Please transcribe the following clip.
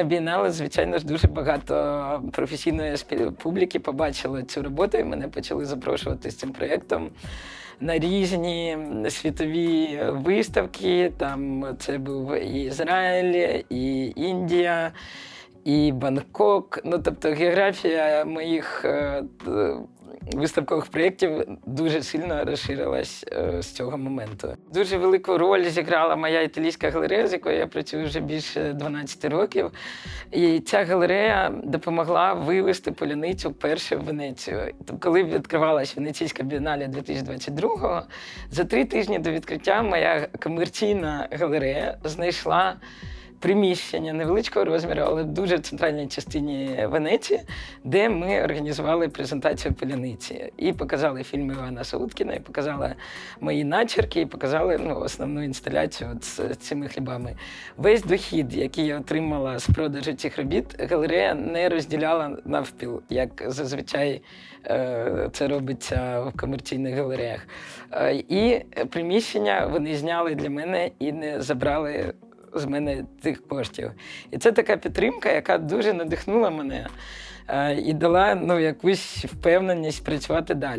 на бієнале, звичайно ж, дуже багато професійної публіки побачило цю роботу, і мене почали запрошувати з цим проєктом на різні світові виставки. Там це був і Ізраїль, і Індія, і Бангкок. Ну, тобто географія моїх е, виставкових проєктів дуже сильно розширилась е, з цього моменту. Дуже велику роль зіграла моя італійська галерея, з якою я працюю вже більше 12 років. І ця галерея допомогла вивести поляницю вперше в Венецію. Тобто, коли відкривалась Венеційська бієнале 2022-го, за три тижні до відкриття моя комерційна галерея знайшла приміщення невеличкого розміру, але дуже центральній частині Венеції, де ми організували презентацію поляниці. І показали фільми Івана Сауткіна, і показали мої начерки, і показали ну, основну інсталяцію з цими хлібами. Весь дохід, який я отримала з продажу цих робіт, галерея не розділяла навпіл, як зазвичай е, це робиться в комерційних галереях. Е, І приміщення вони зняли для мене і не забрали з мене тих коштів. І це така підтримка, яка дуже надихнула мене е, і дала ну, якусь впевненість працювати далі.